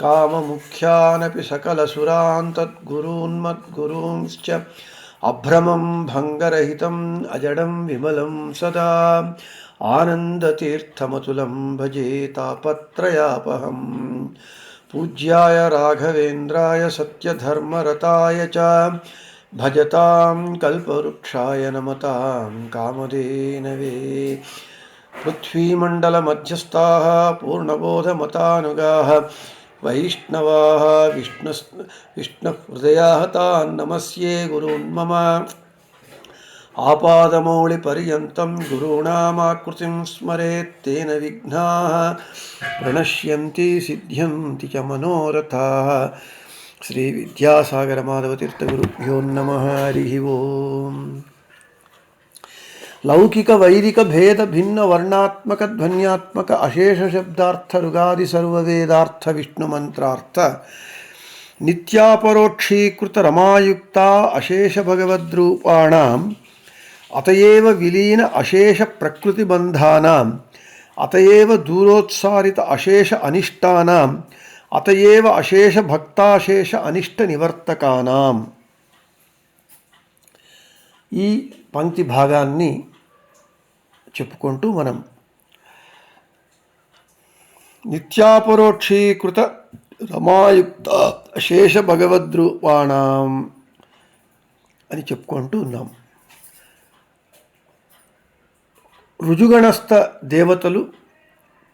काममुख्यानपि सकलसुरान् तद्गुरून्मद्गुरूंश्च अभ्रमं भङ्गरहितम्, अजडं विमलं सदा। आनन्दतीर्थमतुलं भजे तापत्रयापहम्। पूज्याय राघवेन्द्राय सत्यधर्मरताय च भजतां कल्पवृक्षाय नमतां कामधेनवे। पृथ्वीमण्डलमध्यस्थाः, पूर्णबोधमतानुगाः वैष्णवाः विष्णु विष्णुहृदयाः तान् नमस्ये गुरून्मम आपादमौलिपर्यन्तं गुरूणामाकृतिं स्मरेत् तेन विघ्नाः, प्रणश्यन्ति, सिद्ध्यन्ति च मनोरथाः। श्रीविद्यासागरमाधवतीर्थगुरुभ्यो नमः, हरिः ओम्। లౌకిక వైదిక భేద భిన్న వర్ణాత్మక ధ్వన్యాత్మక అశేష శబ్దార్థ రుగాది సర్వవేదార్థ విష్ణు మంత్రార్థ నిత్యాపరోక్షీకృత రమాయుక్త అశేష భగవద్రూపాణం అతయేవ విలీన అశేష ప్రకృతి బంధానాం అతయేవ దూరోత్సారిత అశేష అనిష్టానాం అతయేవ అశేష భక్తాశేష అనిష్ట నివర్తకానాం ఈ పంక్తి భాగాన్ని చెప్పుకుంటూ మనం నిత్యాపరోక్షీకృత రమాయుక్త శేష భగవద్రూపాణం అని చెప్పుకుంటూ ఉన్నాం. రుజుగణస్థ దేవతలు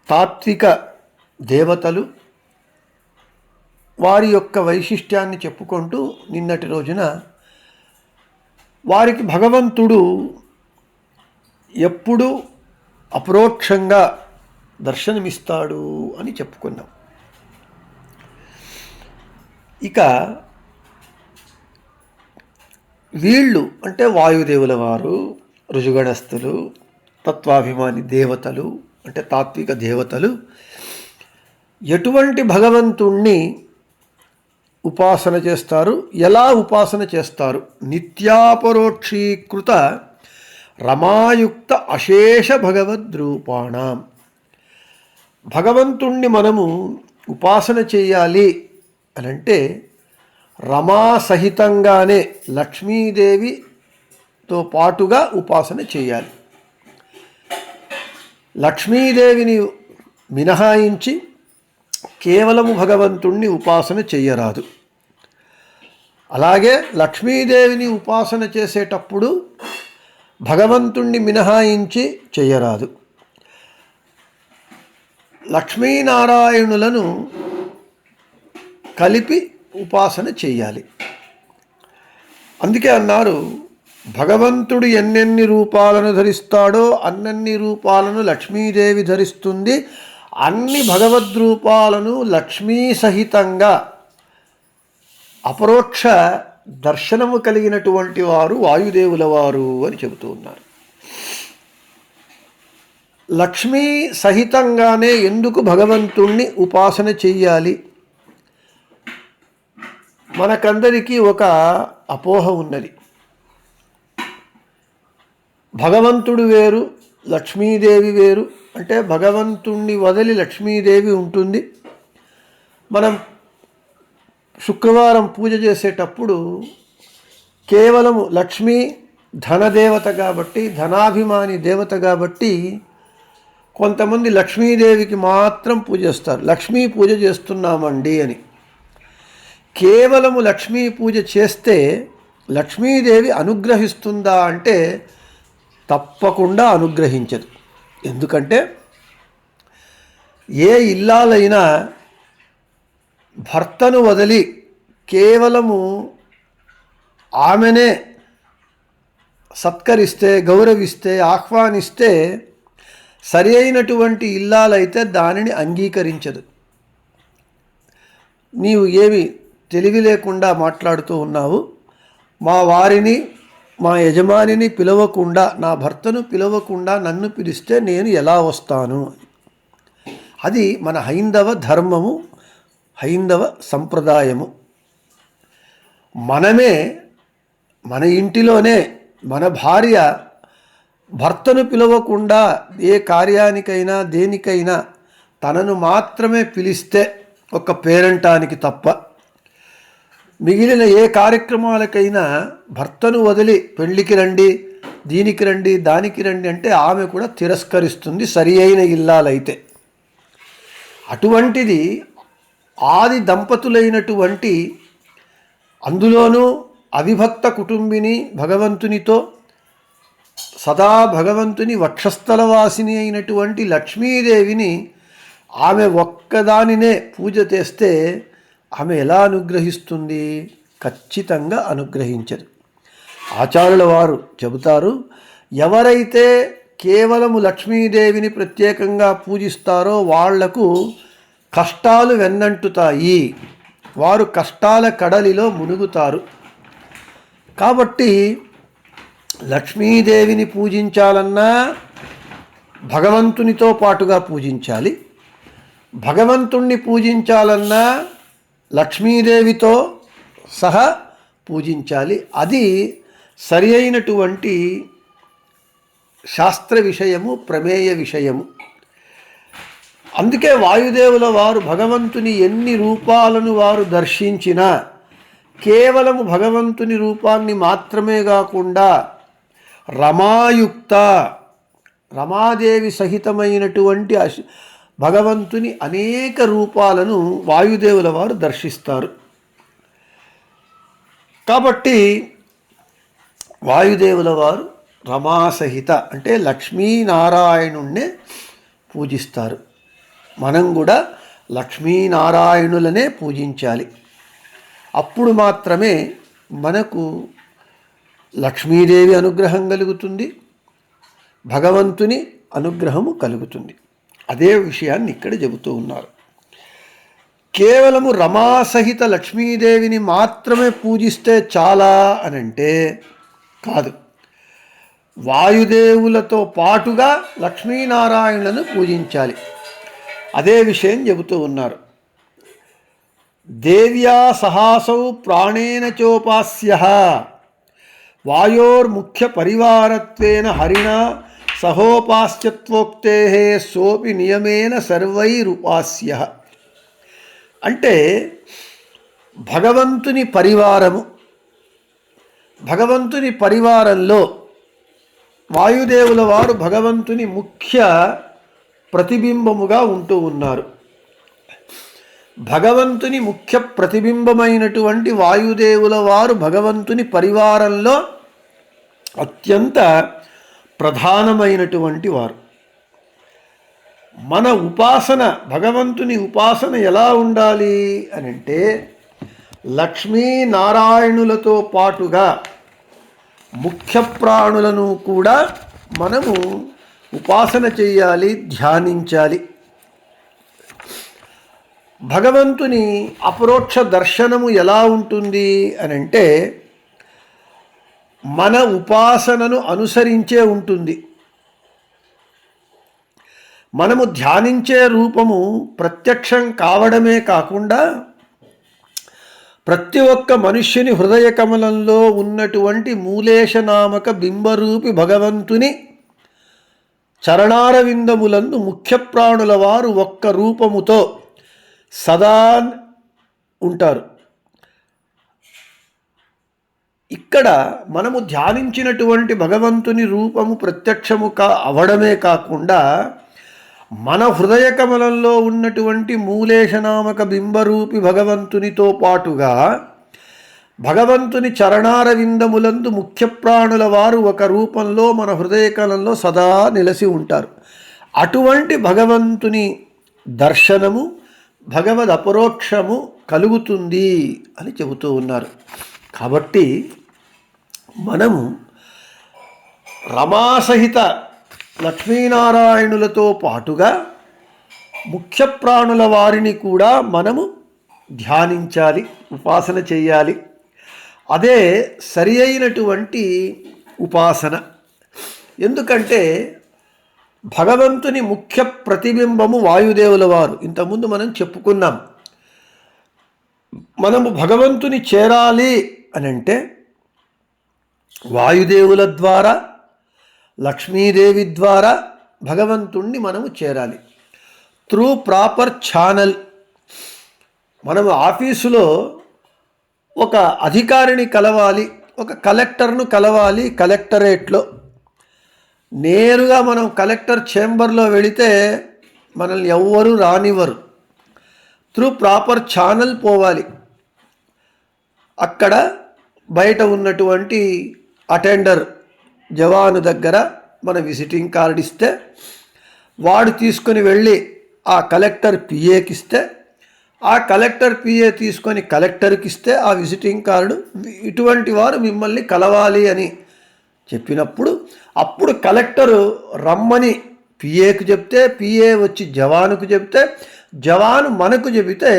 తాత్విక దేవతలు వారి యొక్క వైశిష్ట్యాన్ని చెప్పుకుంటూ నిన్నటి రోజున వారికి భగవంతుడు ఎప్పుడు అపరోక్షంగా దర్శనమిస్తాడు అని చెప్పుకున్నాం. ఇక వీళ్ళు అంటే వాయుదేవుల వారు రుజుగణస్థులు తత్వాభిమాని దేవతలు అంటే తాత్విక దేవతలు ఎటువంటి భగవంతుణ్ణి ఉపాసన చేస్తారు? ఎలా ఉపాసన చేస్తారు? నిత్యాపరోక్షీకృత రమాయుక్త అశేష భగవద్రూపాణం. భగవంతుణ్ణి మనము ఉపాసన చేయాలి అని అంటే రమా సహితంగానే లక్ష్మీదేవితో పాటుగా ఉపాసన చేయాలి. లక్ష్మీదేవిని మినహాయించి కేవలము భగవంతుణ్ణి ఉపాసన చేయరాదు. అలాగే లక్ష్మీదేవిని ఉపాసన చేసేటప్పుడు భగవంతుణ్ణి మినహాయించి చెయ్యరాదు. లక్ష్మీనారాయణులను కలిపి ఉపాసన చేయాలి అందుకే అన్నారు భగవంతుడు ఎన్నెన్ని రూపాలను ధరిస్తాడో అన్నన్ని రూపాలను లక్ష్మీదేవి ధరిస్తుంది. అన్ని భగవద్రూపాలను లక్ష్మీ సహితంగా అపరోక్ష దర్శనము కలిగినటువంటి వారు వాయుదేవుల వారు అని చెబుతూ ఉన్నారు. లక్ష్మీ సహితంగానే ఎందుకు భగవంతుణ్ణి ఉపాసన చెయ్యాలి? మనకందరికీ ఒక అపోహ ఉన్నది. భగవంతుడు వేరు లక్ష్మీదేవి వేరు అంటే భగవంతుణ్ణి వదిలి లక్ష్మీదేవి ఉంటుంది. మనం శుక్రవారం పూజ చేసేటప్పుడు కేవలము లక్ష్మీ ధనదేవత కాబట్టి ధనాభిమాని దేవత కాబట్టి కొంతమంది లక్ష్మీదేవికి మాత్రం పూజిస్తారు లక్ష్మీ పూజ చేస్తున్నామండి అని. కేవలము లక్ష్మీ పూజ చేస్తే లక్ష్మీదేవి అనుగ్రహిస్తుందా అంటే తప్పకుండా అనుగ్రహించదు. ఎందుకంటే ఏ ఇల్లాలైనా భర్తను వదిలి కేవలము ఆమెనే సత్కరిస్తే గౌరవిస్తే ఆహ్వానిస్తే సరి అయినటువంటి ఇల్లాలైతే దానిని అంగీకరించదు. నీవు ఏమి తెలివి లేకుండా మాట్లాడుతూ ఉన్నావు? మా వారిని మా యజమానిని పిలవకుండా నా భర్తను పిలవకుండా నన్ను పిలిస్తే నేను ఎలా వస్తాను? అది మన హైందవ ధర్మము. హైందవ సంప్రదాయము. మనమే మన ఇంటిలోనే మన భార్య భర్తను పిలవకుండా ఏ కార్యానికైనా దేనికైనా తనను మాత్రమే పిలిస్తే ఒక పేరంటానికి తప్ప మిగిలిన ఏ కార్యక్రమాలకైనా భర్తను వదిలి పెళ్ళికి రండి దీనికి రండి దానికి రండి అంటే ఆమె కూడా తిరస్కరిస్తుంది సరి అయిన ఇల్లాలైతే. అటువంటిది ఆది దంపతులైనటువంటి అందులోనూ అవిభక్త కుటుంబిని భగవంతునితో సదా భగవంతుని వక్షస్థలవాసిని అయినటువంటి లక్ష్మీదేవిని ఆమె ఒక్కదానినే పూజ చేస్తే ఆమె ఎలా అనుగ్రహిస్తుంది? ఖచ్చితంగా అనుగ్రహించదు. ఆచార్యుల వారు చెబుతారు ఎవరైతే కేవలము లక్ష్మీదేవిని ప్రత్యేకంగా పూజిస్తారో వాళ్ళకు కష్టాలు వెన్నంటుతాయి. వారు కష్టాల కడలిలో మునుగుతారు. కాబట్టి లక్ష్మీదేవిని పూజించాలన్నా భగవంతునితో పాటుగా పూజించాలి. భగవంతుణ్ణి పూజించాలన్నా లక్ష్మీదేవితో సహా పూజించాలి. అది సరి అయినటువంటి శాస్త్ర విషయము ప్రమేయ విషయము. అందుకే వాయుదేవుల వారు భగవంతుని ఎన్ని రూపాలను వారు దర్శించినా కేవలము భగవంతుని రూపాన్ని మాత్రమే కాకుండా రమాయుక్త రమాదేవి సహితమైనటువంటి అశ్ భగవంతుని అనేక రూపాలను వాయుదేవుల వారు దర్శిస్తారు. కాబట్టి వాయుదేవుల వారు రమాసహిత అంటే లక్ష్మీనారాయణుణ్ణే పూజిస్తారు. మనం కూడా లక్ష్మీనారాయణులనే పూజించాలి. అప్పుడు మాత్రమే మనకు లక్ష్మీదేవి అనుగ్రహం కలుగుతుంది భగవంతుని అనుగ్రహము కలుగుతుంది. అదే విషయాన్ని ఇక్కడ చెబుతూ ఉన్నారు. కేవలము రమాసహిత లక్ష్మీదేవిని మాత్రమే పూజిస్తే చాలా అని అంటే కాదు. వాయుదేవులతో పాటుగా లక్ష్మీనారాయణను పూజించాలి. అదే విషయం చెబుతూ ఉన్నారు. దేవ్యా సహాసౌ ప్రాణేన చోపాస్య. వాయోర్ముఖ్య పరివారత్వేన హరిణ సహోపాస్యత్వోక్తే సోపి నియమేన సర్వైరుపాస్య. అంటే భగవంతుని పరివారము భగవంతుని పరివారంలో వాయుదేవుల వారు భగవంతుని ముఖ్య ప్రతిబింబముగా ఉంటూ ఉన్నారు. భగవంతుని ముఖ్య ప్రతిబింబమైనటువంటి వాయుదేవుల వారు భగవంతుని పరివారంలో అత్యంత ప్రధానమైనటువంటి వారు. మన ఉపాసన భగవంతుని ఉపాసన ఎలా ఉండాలి అని అంటే లక్ష్మీనారాయణులతో పాటుగా ముఖ్య ప్రాణులను కూడా మనము ఉపాసన చేయాలి ధ్యానించాలి. భగవంతుని అపరోక్ష దర్శనము ఎలా ఉంటుంది అని అంటే మన ఉపాసనను అనుసరించే ఉంటుంది. మనము ధ్యానించే రూపము ప్రత్యక్షం కావడమే కాకుండా ప్రతి ఒక్క మనుష్యుని హృదయ కమలంలో ఉన్నటువంటి మూలేశ నామక బింబరూపి భగవంతుని చరణారవిందములందు ముఖ్య ప్రాణుల వారు ఒక్క రూపముతో సదా ఉంటారు. ఇక్కడ మనము ధ్యానించినటువంటి భగవంతుని రూపము ప్రత్యక్షము కా అవడమే కాకుండా మన హృదయ కమలంలో ఉన్నటువంటి మూలేశనామక బింబరూపి భగవంతునితో పాటుగా భగవంతుని చరణారవిందములందు ముఖ్య ప్రాణుల వారు ఒక రూపంలో మన హృదయకలంలో సదా నిలసి ఉంటారు. అటువంటి భగవంతుని దర్శనము భగవద్ అపరోక్షము కలుగుతుంది అని చెబుతూ ఉన్నారు. కాబట్టి మనము రమాసహిత లక్ష్మీనారాయణులతో పాటుగా ముఖ్య ప్రాణుల వారిని కూడా మనము ధ్యానించాలి ఉపాసన చేయాలి. అదే సరి అయినటువంటి ఉపాసన. ఎందుకంటే భగవంతుని ముఖ్య ప్రతిబింబము వాయుదేవుల వారు. ఇంతకుముందు మనం చెప్పుకున్నాం. మనము భగవంతుని చేరాలి అని అంటే వాయుదేవుల ద్వారా లక్ష్మీదేవి ద్వారా భగవంతుణ్ణి మనము చేరాలి. Through proper channel. మనము ఆఫీసులో ఒక అధికారిని కలవాలి ఒక కలెక్టర్ను కలవాలి కలెక్టరేట్లో. నేరుగా మనం కలెక్టర్ చేంబర్లో వెళితే మనల్ని ఎవ్వరూ రానివ్వరు. త్రూ ప్రాపర్ ఛానల్ పోవాలి. అక్కడ బయట ఉన్నటువంటి అటెండర్ జవాను దగ్గర మన విజిటింగ్ కార్డు ఇస్తే వాడు తీసుకొని వెళ్ళి ఆ కలెక్టర్ పిఏకి ఇస్తే ఆ కలెక్టర్ పిఏ తీసుకొని కలెక్టర్కి ఇస్తే ఆ విజిటింగ్ కార్డు ఇటువంటి వారు మిమ్మల్ని కలవాలి అని చెప్పినప్పుడు అప్పుడు కలెక్టరు రమ్మని పిఏకు చెప్తే పిఏ వచ్చి జవానుకు చెప్తే జవాను మనకు చెబితే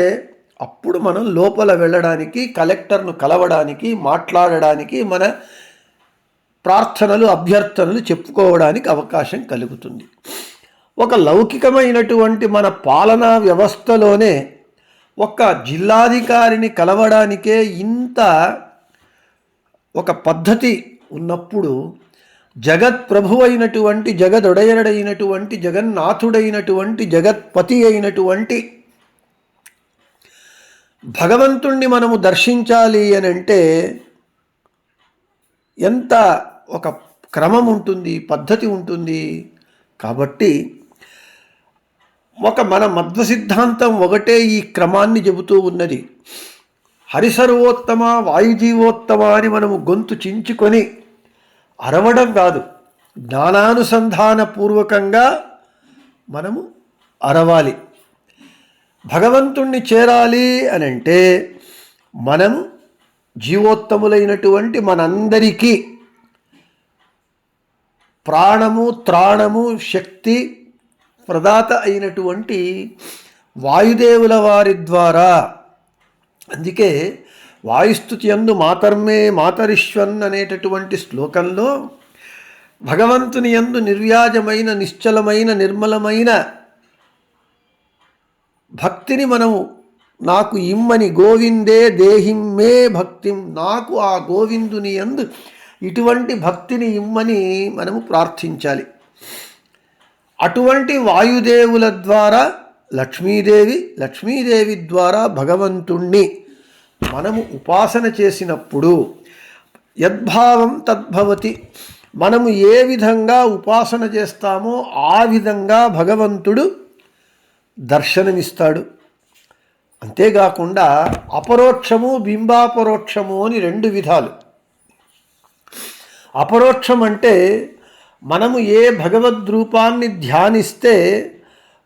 అప్పుడు మనం లోపల వెళ్ళడానికి కలెక్టర్ను కలవడానికి మాట్లాడడానికి మన ప్రార్థనలు అభ్యర్థనలు చెప్పుకోవడానికి అవకాశం కలుగుతుంది. ఒక లౌకికమైనటువంటి మన పాలనా వ్యవస్థలోనే ఒక జిల్లాధికారిని కలవడానికే ఇంత ఒక పద్ధతి ఉన్నప్పుడు జగత్ ప్రభు అయినటువంటి జగదొడయడైనటువంటి జగన్నాథుడైనటువంటి జగత్పతి అయినటువంటి భగవంతుణ్ణి మనము దర్శించాలి అని అంటే ఎంత ఒక క్రమం ఉంటుంది పద్ధతి ఉంటుంది. కాబట్టి ఒక మన మధ్వ సిద్ధాంతం ఒకటే ఈ క్రమాన్ని చెబుతూ ఉన్నది. హరిసర్వోత్తమ వాయుజీవోత్తమ అని మనము గొంతు చించుకొని అరవడం కాదు జ్ఞానానుసంధాన పూర్వకంగా మనము అరవాలి. భగవంతుణ్ణి చేరాలి అని అంటే మనం జీవోత్తములైనటువంటి మనందరికీ ప్రాణము త్రాణము శక్తి ప్రదాత అయినటువంటి వాయుదేవుల వారి ద్వారా. అందుకే వాయుస్థుతి ఎందు మాతర్మే మాతరిష్వన్ అనేటటువంటి శ్లోకంలో భగవంతుని యందు నిర్వ్యాజమైన నిశ్చలమైన నిర్మలమైన భక్తిని మనము నాకు ఇమ్మని గోవిందే దేహిమ్మే భక్తిం. నాకు ఆ గోవిందుని ఎందు ఇటువంటి భక్తిని ఇమ్మని మనము ప్రార్థించాలి. అటువంటి వాయుదేవుల ద్వారా లక్ష్మీదేవి లక్ష్మీదేవి ద్వారా భగవంతుణ్ణి మనము ఉపాసన చేసినప్పుడు యద్భావం తద్భవతి. మనము ఏ విధంగా ఉపాసన చేస్తామో ఆ విధంగా భగవంతుడు దర్శనమిస్తాడు. అంతేకాకుండా అపరోక్షము బింబాపరోక్షము అని రెండు విధాలు. అపరోక్షం అంటే మనము ఏ భగవద్రూపాన్ని ధ్యానిస్తే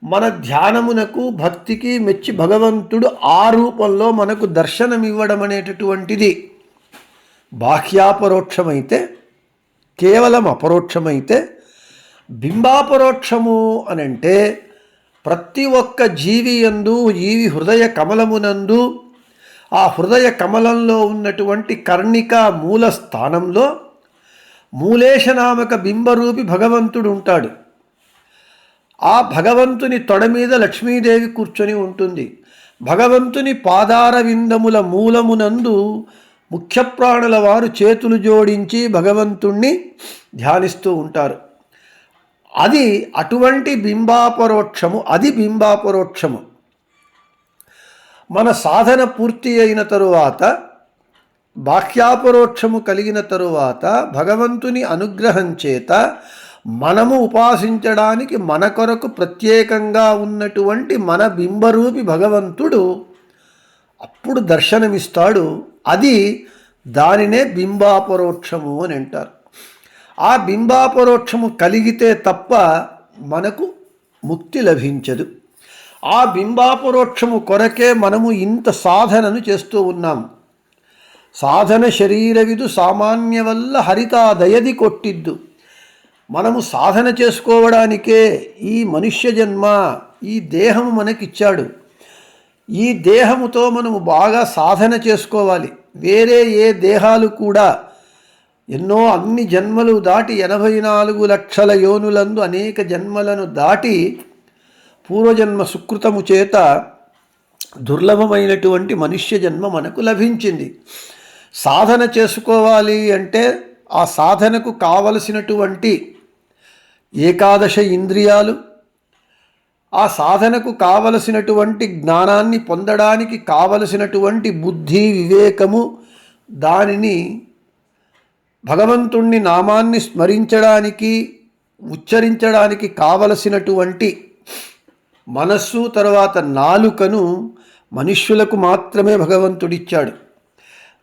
మన ధ్యానమునకు భక్తికి మెచ్చి భగవంతుడు ఆ రూపంలో మనకు దర్శనమివ్వడం అనేటటువంటిది బాహ్యాపరోక్షమైతే కేవలం అపరోక్షమైతే బింబాపరోక్షము అని అంటే ప్రతి ఒక్క జీవి ఎందు జీవి హృదయ కమలమునందు ఆ హృదయ కమలంలో ఉన్నటువంటి కర్ణిక మూల స్థానంలో మూలేశనామక బింబరూపి భగవంతుడు ఉంటాడు. ఆ భగవంతుని తొడ మీద లక్ష్మీదేవి కూర్చొని ఉంటుంది. భగవంతుని పాదార విందముల మూలమునందు ముఖ్య ప్రాణుల వారు చేతులు జోడించి భగవంతుణ్ణి ధ్యానిస్తూ ఉంటారు. అది అటువంటి బింబాపరోక్షము అది బింబాపరోక్షము. మన సాధన పూర్తి అయిన తరువాత బాహ్యాపరోక్షము కలిగిన తరువాత భగవంతుని అనుగ్రహం చేత మనము ఉపాసించడానికి మన కొరకు ప్రత్యేకంగా ఉన్నటువంటి మన బింబరూపి భగవంతుడు అప్పుడు దర్శనమిస్తాడు. అది దానినే బింబాపరోక్షము అని అంటారు. ఆ బింబాపరోక్షము కలిగితే తప్ప మనకు ముక్తి లభించదు. ఆ బింబాపరోక్షము కొరకే మనము ఇంత సాధనను చేస్తూ ఉన్నాం. సాధన శరీరవిదు సామాన్య వల్ల హరితాదయది కొట్టిద్దు. మనము సాధన చేసుకోవడానికే ఈ మనుష్య జన్మ ఈ దేహము మనకిచ్చాడు. ఈ దేహముతో మనము బాగా సాధన చేసుకోవాలి. వేరే ఏ దేహాలు కూడా ఎన్నో అన్ని జన్మలు దాటి ఎనభై నాలుగు లక్షల యోనులందు అనేక జన్మలను దాటి పూర్వజన్మ సుకృతము చేత దుర్లభమైనటువంటి మనుష్య జన్మ మనకు లభించింది. సాధన చేసుకోవాలి అంటే ఆ సాధనకు కావలసినటువంటి ఏకాదశ ఇంద్రియాలు ఆ సాధనకు కావలసినటువంటి జ్ఞానాన్ని పొందడానికి కావలసినటువంటి బుద్ధి వివేకము దానిని భగవంతుణ్ణి నామాన్ని స్మరించడానికి ఉచ్చరించడానికి కావలసినటువంటి మనస్సు తర్వాత నాలుకను మనుష్యులకు మాత్రమే భగవంతుడిచ్చాడు.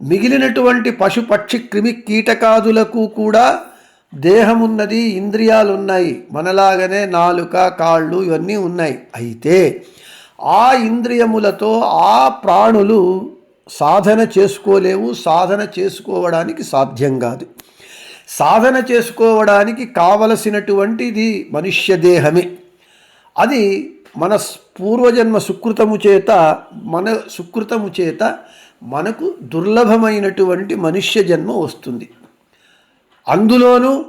మిగిలినటువంటి పశు పక్షి క్రిమి కీటకాదులకు కూడా దేహమున్నది ఇంద్రియాలు ఉన్నాయి మనలాగనే నాలుక కాళ్ళు ఇవన్నీ ఉన్నాయి. అయితే ఆ ఇంద్రియములతో ఆ ప్రాణులు సాధన చేసుకోలేవు. సాధన చేసుకోవడానికి సాధ్యం కాదు. సాధన చేసుకోవడానికి కావలసినటువంటిది మనుష్య దేహమే. అది మన పూర్వజన్మ సుకృతము చేత మన సుకృతము చేత మనకు దుర్లభమైనటువంటి మనుష్య జన్మ వస్తుంది అందులోనూ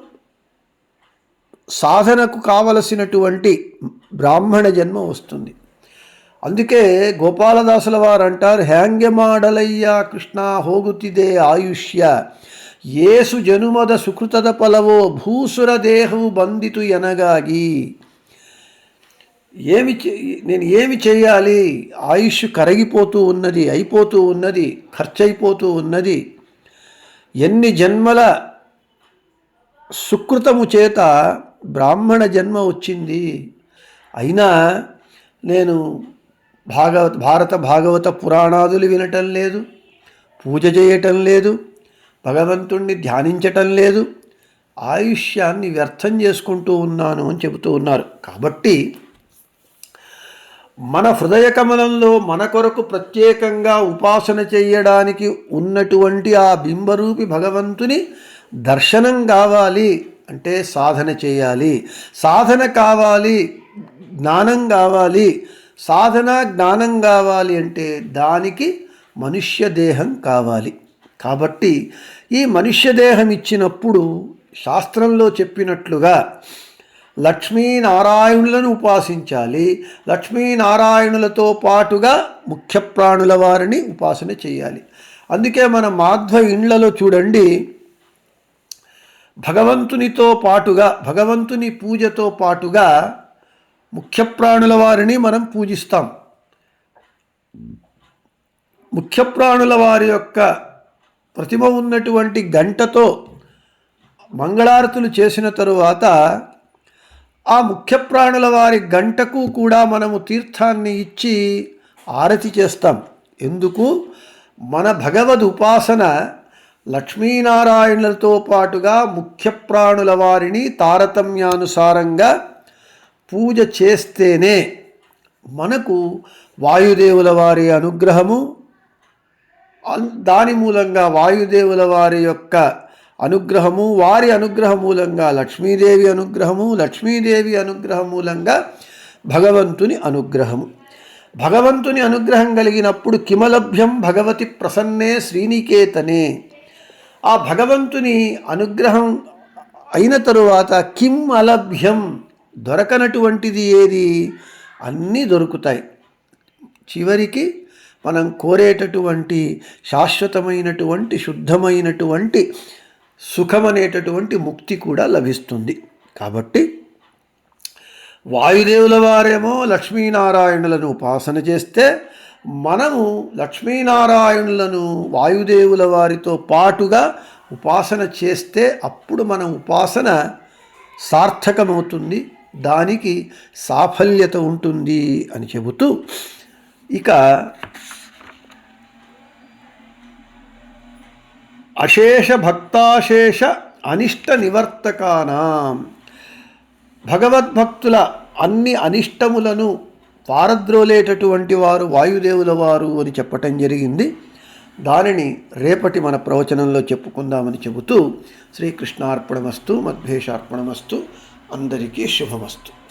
సాధనకు కావలసినటువంటి బ్రాహ్మణ జన్మ వస్తుంది అందుకే ಗೋಪಾಲದಾಸಲ వారు అంటారు ಹ್ಯಾಂಗೆ కృష్ణ హోగుతిదే ఆయుష్య ఏసు జనుమద సుకృతద పలవో భూసుర దేహము బంధితు ఎనగాగి ఏమి నేను ఏమి చేయాలి? ఆయుష్ కరిగిపోతూ ఉన్నది అయిపోతూ ఉన్నది ఖర్చయిపోతూ ఉన్నది. ఎన్ని జన్మల సుకృతము చేత బ్రాహ్మణ జన్మ వచ్చింది. అయినా నేను భాగవత భారత భాగవత పురాణాదులు వినటం లేదు పూజ చేయటం లేదు భగవంతుణ్ణి ధ్యానించటం లేదు. ఆయుష్యాన్ని వ్యర్థం చేసుకుంటూ ఉన్నాను అని చెబుతూ ఉన్నారు. కాబట్టి మన హృదయ కమలంలో మన కొరకు ప్రత్యేకంగా ఉపాసన చేయడానికి ఉన్నటువంటి ఆ బింబరూపి భగవంతుని దర్శనం కావాలి అంటే సాధన చేయాలి. సాధన కావాలి జ్ఞానం కావాలి. సాధన జ్ఞానం కావాలి అంటే దానికి మనుష్య దేహం కావాలి. కాబట్టి ఈ మనుష్య దేహం ఇచ్చినప్పుడు శాస్త్రంలో చెప్పినట్లుగా లక్ష్మీనారాయణులను ఉపాసించాలి. లక్ష్మీనారాయణులతో పాటుగా ముఖ్య ప్రాణుల వారిని ఉపాసన చేయాలి. అందుకే మన మాధ్వ ఇండ్లలో చూడండి భగవంతునితో పాటుగా భగవంతుని పూజతో పాటుగా ముఖ్య ప్రాణుల వారిని మనం పూజిస్తాం. ముఖ్య ప్రాణుల వారి యొక్క ప్రతిమ ఉన్నటువంటి గంటతో మంగళారతులు చేసిన తరువాత ఆ ముఖ్య ప్రాణుల వారి గంటకు కూడా మనము తీర్థాన్ని ఇచ్చి ఆరతి చేస్తాం. ఎందుకు? మన భగవద్ ఉపాసన లక్ష్మీనారాయణులతో పాటుగా ముఖ్య ప్రాణుల వారిని తారతమ్యానుసారంగా పూజ చేస్తేనే మనకు వాయుదేవుల వారి అనుగ్రహము దాని మూలంగా వాయుదేవుల వారి యొక్క అనుగ్రహము వారి అనుగ్రహం మూలంగా లక్ష్మీదేవి అనుగ్రహము లక్ష్మీదేవి అనుగ్రహం మూలంగా భగవంతుని అనుగ్రహము. భగవంతుని అనుగ్రహం కలిగినప్పుడు కిమలభ్యం భగవతి ప్రసన్నే శ్రీనికేతనే. ఆ భగవంతుని అనుగ్రహం అయిన తరువాత కిం అలభ్యం దొరకనటువంటిది ఏది? అన్నీ దొరుకుతాయి. చివరికి మనం కోరేటటువంటి శాశ్వతమైనటువంటి శుద్ధమైనటువంటి సుఖమనేటటువంటి ముక్తి కూడా లభిస్తుంది. కాబట్టి వాయుదేవుల వారేమో లక్ష్మీనారాయణులను ఉపాసన చేస్తే మనము లక్ష్మీనారాయణులను వాయుదేవుల వారితో పాటుగా ఉపాసన చేస్తే అప్పుడు మన ఉపాసన సార్థకమవుతుంది దానికి సాఫల్యత ఉంటుంది అని చెబుతూ ఇక అశేష భక్తాశేష అనిష్ట నివర్తకానాం. భగవద్భక్తుల అన్ని అనిష్టములను పారద్రోలేటటువంటి వారు వాయుదేవుల వారు అని చెప్పటం జరిగింది. దానిని రేపటి మన ప్రవచనంలో చెప్పుకుందామని చెబుతూ శ్రీకృష్ణార్పణమస్తు మద్భేషార్పణమస్తు అందరికీ శుభమస్తు.